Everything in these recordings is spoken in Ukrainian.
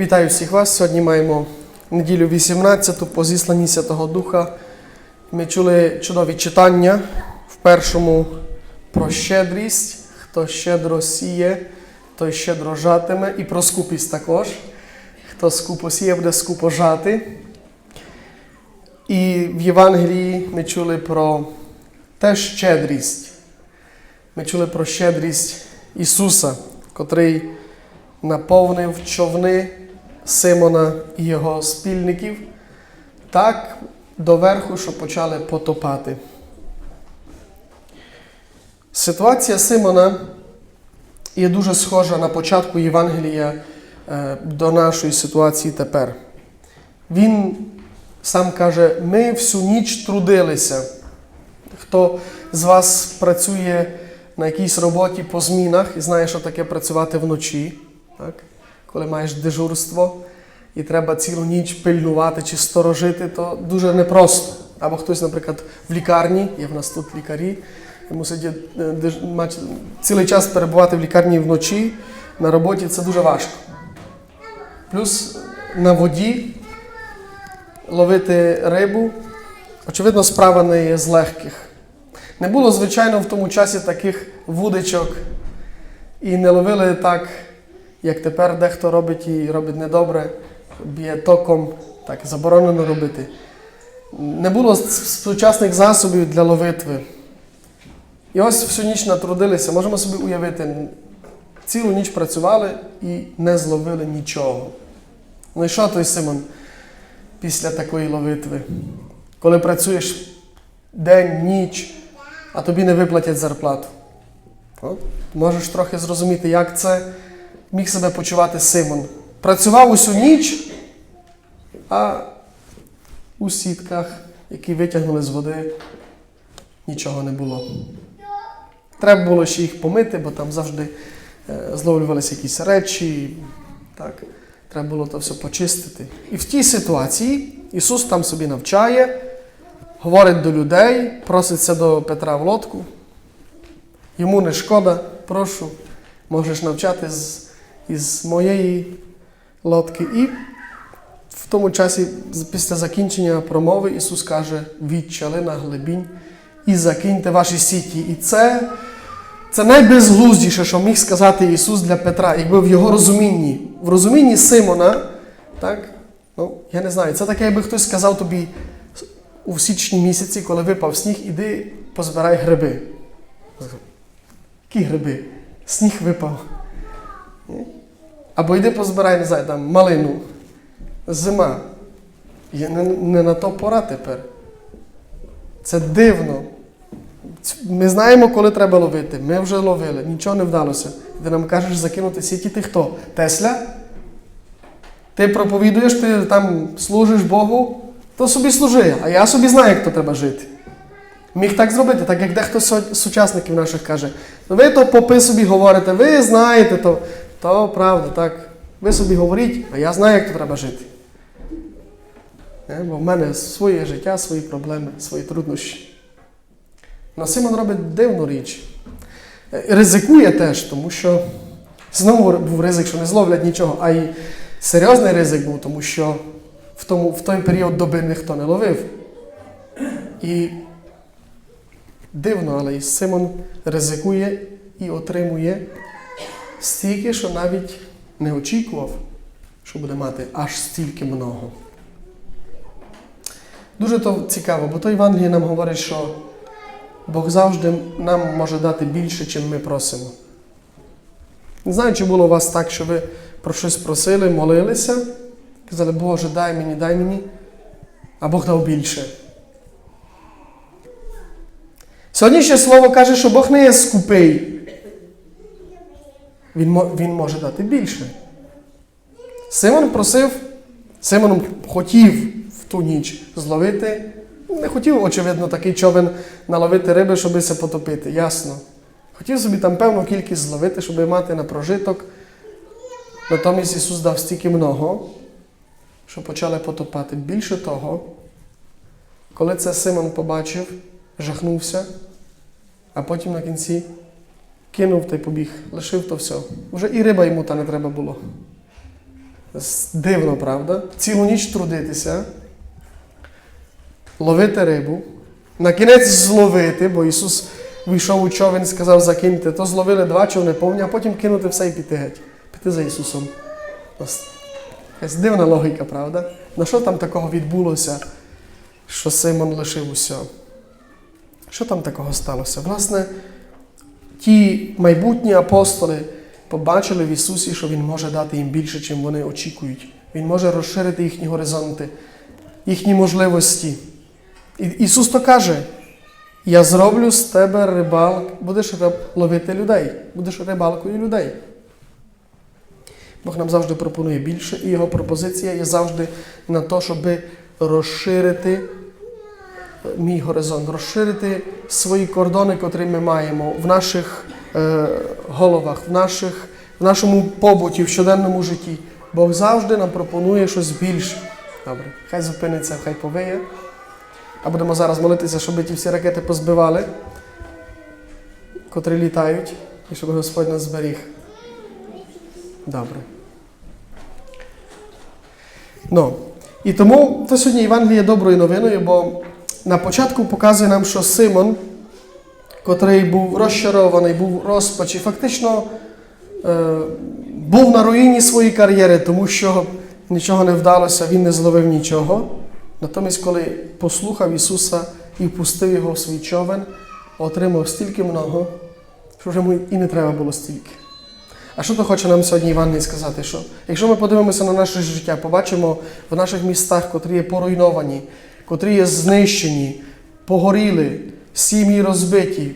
Вітаю всіх вас. Сьогодні маємо неділю 18 по зісланні Святого Духа. Ми чули чудові читання в першому про щедрість. Хто щедро сіє, той щедро жатиме, і про скупість також. Хто скупо сіє, буде скупо жати. І в Євангелії ми чули про теж щедрість. Ми чули про щедрість Ісуса, котрий наповнив човни Симона і його спільників так доверху, що почали потопати. Ситуація Симона є дуже схожа на початку Євангелія е, до нашої ситуації тепер. Він сам каже: ми всю ніч трудилися. Хто з вас працює на якійсь роботі по змінах і знає, що таке працювати вночі, так? Коли маєш дежурство і треба цілу ніч пильнувати чи сторожити, то дуже непросто. Або хтось, наприклад, в лікарні, є в нас тут лікарі, мусить е, цілий час перебувати в лікарні вночі на роботі це дуже важко. Плюс на воді ловити рибу, очевидно, справа не є з легких. Не було, звичайно, в тому часі таких вудичок і не ловили так, як тепер дехто робить і робить недобре, б'є током, так заборонено робити. Не було сучасних засобів для ловитви. І ось всю ніч натрудилися, можемо собі уявити, цілу ніч працювали і не зловили нічого. Ну і що той Симон після такої ловитви? Коли працюєш день, ніч, а тобі не виплатять зарплату. От, можеш трохи зрозуміти, як це міг себе почувати Симон. Працював усю ніч, а у сітках, які витягнули з води, нічого не було. Треба було ще їх помити, бо там завжди е, зловлювалися якісь речі. Так. Треба було то все почистити. І в тій ситуації Ісус там собі навчає, говорить до людей, проситься до Петра в лодку. Йому не шкода, прошу, можеш навчати з, із моєї лодки. І в тому часі, після закінчення промови, Ісус каже: відчали на глибінь і закиньте ваші сіті. І це, це найбезглуздіше, що міг сказати Ісус для Петра, якби в його розумінні. В розумінні Симона, так, ну, я не знаю, це таке, якби хтось сказав тобі у січні місяці, коли випав сніг, іди позбирай гриби. Які гриби? Сніг випав. Або йди позбирай, не знаю, там малину. Зима. Є не, не на то пора тепер. Це дивно. Ми знаємо, коли треба ловити. Ми вже ловили, нічого не вдалося. Ти нам кажеш закинути сіті, ти хто? Тесля? Ти проповідуєш, ти там служиш Богу, то собі служи, а я собі знаю, як то треба жити. Міг так зробити, так як дехто з сучасників наших каже, «Ну, ви то попи собі говорите, ви знаєте, то, то правда, так. Ви собі говоріть, а я знаю, як то треба жити. Е, Бо в мене своє життя, свої проблеми, свої труднощі. Но Симон робить дивну річ. Е, Ризикує теж, тому що знову був ризик, що не зловлять нічого, а й серйозний ризик був, тому що в, тому, в той період доби ніхто не ловив. І дивно, але і Симон ризикує і отримує стільки, що навіть не очікував, що буде мати аж стільки много. Дуже то цікаво, бо то Євангеліє нам говорить, що Бог завжди нам може дати більше, чим ми просимо. Не знаю, чи було у вас так, що ви про щось просили, молилися, казали, Боже, дай мені, дай мені, а Бог дав більше. Сьогоднішнє слово каже, що Бог не є скупий. Він, він може дати більше. Симон просив, Симон хотів в ту ніч зловити. Не хотів, очевидно, такий човен наловити риби, щоб се потопити, ясно. Хотів собі там певну кількість зловити, щоб мати на прожиток. Натомість Ісус дав стільки много, що почали потопати. Більше того, коли це Симон побачив, жахнувся, а потім на кінці кинув та й побіг, лишив то все. Вже і риба йому та не треба було. Дивно, правда? Цілу ніч трудитися, ловити рибу, на кінець зловити, бо Ісус вийшов у човен і сказав закиньте, то зловили два човни повні, а потім кинути все і піти геть. Піти за Ісусом. Якась дивна логіка, правда? На що там такого відбулося, що Симон лишив усе? Що там такого сталося? Власне, ті майбутні апостоли побачили в Ісусі, що Він може дати їм більше, чим вони очікують. Він може розширити їхні горизонти, їхні можливості. І Ісус то каже: я зроблю з тебе рибал, будеш ловити людей, будеш рибалкою людей. Бог нам завжди пропонує більше, і його пропозиція є завжди на те, щоб розширити мій горизонт, розширити свої кордони, котрі ми маємо в наших е, головах, в, наших, в нашому побуті, в щоденному житті. Бог завжди нам пропонує щось більше. Добре, хай зупиниться, хай повиє. А будемо зараз молитися, щоб ті всі ракети позбивали, котрі літають, і щоб Господь нас зберіг. Добре. Ну, і тому то сьогодні Євангеліє доброю новиною, бо на початку показує нам, що Симон, котрий був розчарований, був розпачі, фактично е, був на руїні своєї кар'єри, тому що нічого не вдалося, він не зловив нічого. Натомість, коли послухав Ісуса і впустив його в свій човен, отримав стільки много, що вже йому і не треба було стільки. А що то хоче нам сьогодні Іван сказати? Що якщо ми подивимося на наше життя, побачимо в наших містах, котрі є поруйновані, котрі є знищені, погоріли, сім'ї розбиті,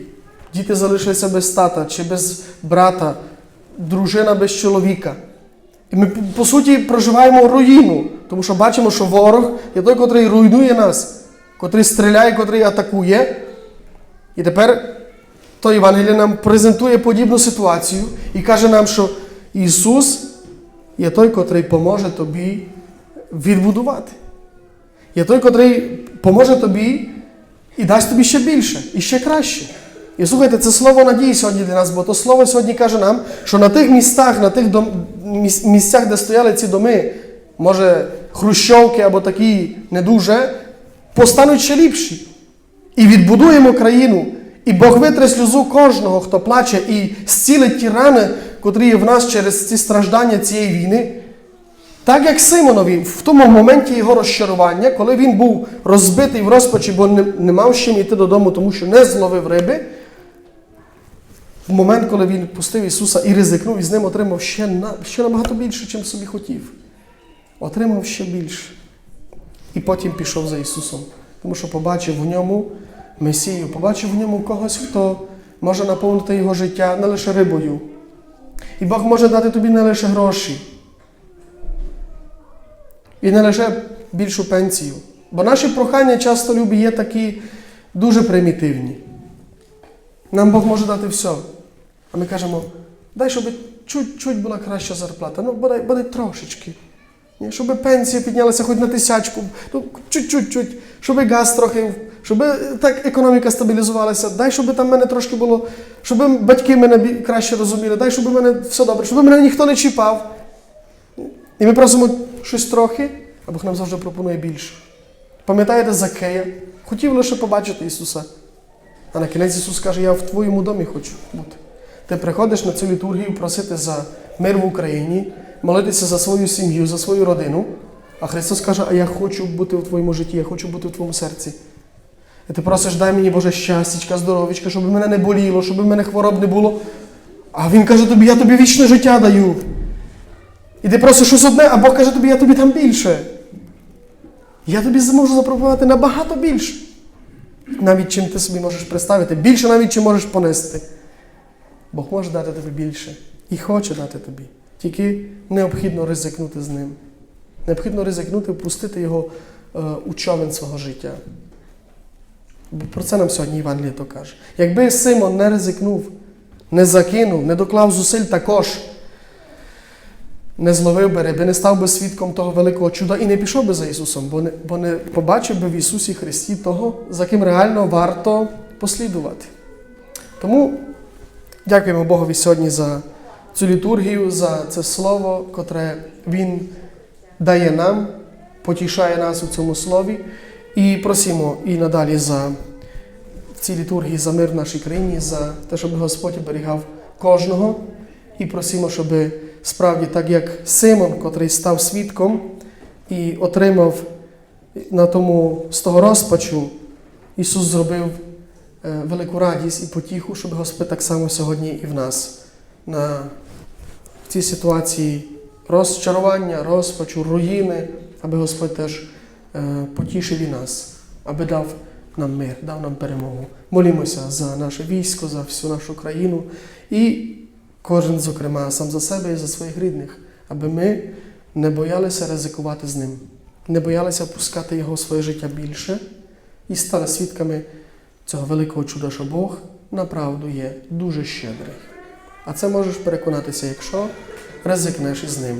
діти залишилися без тата чи без брата, дружина без чоловіка. І ми, по суті, проживаємо руїну, тому що бачимо, що ворог є той, котрий руйнує нас, котрий стріляє, котрий атакує. І тепер то Євангеліє нам презентує подібну ситуацію і каже нам, що Ісус є той, котрий поможе тобі відбудувати. Є той, котрий поможе тобі і дасть тобі ще більше, і ще краще. І слухайте, це слово надії сьогодні для нас, бо то слово сьогодні каже нам, що на тих містах, на тих дом, місцях, де стояли ці доми, може, хрущовки або такі не дуже, постануть ще ліпші. І відбудуємо країну. І Бог витре сльозу кожного, хто плаче, і зцілить ті рани, котрі є в нас через ці страждання цієї війни. Так як Симонові, в тому моменті його розчарування, коли він був розбитий в розпачі, бо не, не мав з чим йти додому, тому що не зловив риби, в момент, коли він пустив Ісуса і ризикнув, і з ним отримав ще, на, ще набагато більше, чим собі хотів. Отримав ще більше. І потім пішов за Ісусом, тому що побачив в ньому Месію, побачив в ньому когось, хто може наповнити його життя не лише рибою. І Бог може дати тобі не лише гроші, і не лише більшу пенсію. Бо наші прохання часто любі є такі дуже примітивні. Нам Бог може дати все. А ми кажемо, дай, щоб чуть-чуть була краща зарплата. Ну, бодай, бодай трошечки. Щоб пенсія піднялася хоч на тисячку, ну, чуть-чуть, щоб газ трохи, щоб так економіка стабілізувалася, дай, щоб там мене трошки було, щоб батьки мене краще розуміли, дай, щоб мене все добре, щоб мене ніхто не чіпав. І ми просимо щось трохи, а Бог нам завжди пропонує більше. Пам'ятаєте Закея? Хотів лише побачити Ісуса. А на кінець Ісус каже, я в твоєму домі хочу бути. Ти приходиш на цю літургію просити за мир в Україні, молитися за свою сім'ю, за свою родину. А Христос каже, а я хочу бути в твоєму житті, я хочу бути в твоєму серці. І ти просиш, дай мені Боже щастячка, здоровічка, щоб мене не боліло, щоб мене хвороб не було. А Він каже тобі, я тобі вічне життя даю. І ти просиш щось одне, а Бог каже тобі, я тобі там більше. Я тобі зможу запропонувати набагато більше. Навіть чим ти собі можеш представити, більше навіть чим можеш понести. Бог може дати тобі більше і хоче дати тобі. Тільки необхідно ризикнути з ним. Необхідно ризикнути, впустити його е, у човен свого життя. Про це нам сьогодні Івангеліє то каже. Якби Симон не ризикнув, не закинув, не доклав зусиль також, не зловив би риби, не став би свідком того великого чуда і не пішов би за Ісусом, бо не, бо не побачив би в Ісусі Христі того, за ким реально варто послідувати. Тому дякуємо Богові сьогодні за цю літургію, за це слово, котре Він дає нам, потішає нас у цьому слові. І просимо і надалі за в цій літургії за мир в нашій країні, за те, щоб Господь оберігав кожного. І просимо, щоб справді, так як Симон, котрий став свідком і отримав на тому з того розпачу, Ісус зробив е, велику радість і потіху, щоб Господь так само сьогодні і в нас на в цій ситуації розчарування, розпачу, руїни, аби Господь теж е, потішив і нас, аби дав нам мир, дав нам перемогу. Молімося за наше військо, за всю нашу країну і кожен, зокрема, сам за себе і за своїх рідних, аби ми не боялися ризикувати з ним, не боялися пускати його в своє життя більше і стали свідками цього великого чуда, що Бог направду є дуже щедрий. А це можеш переконатися, якщо ризикнеш із ним.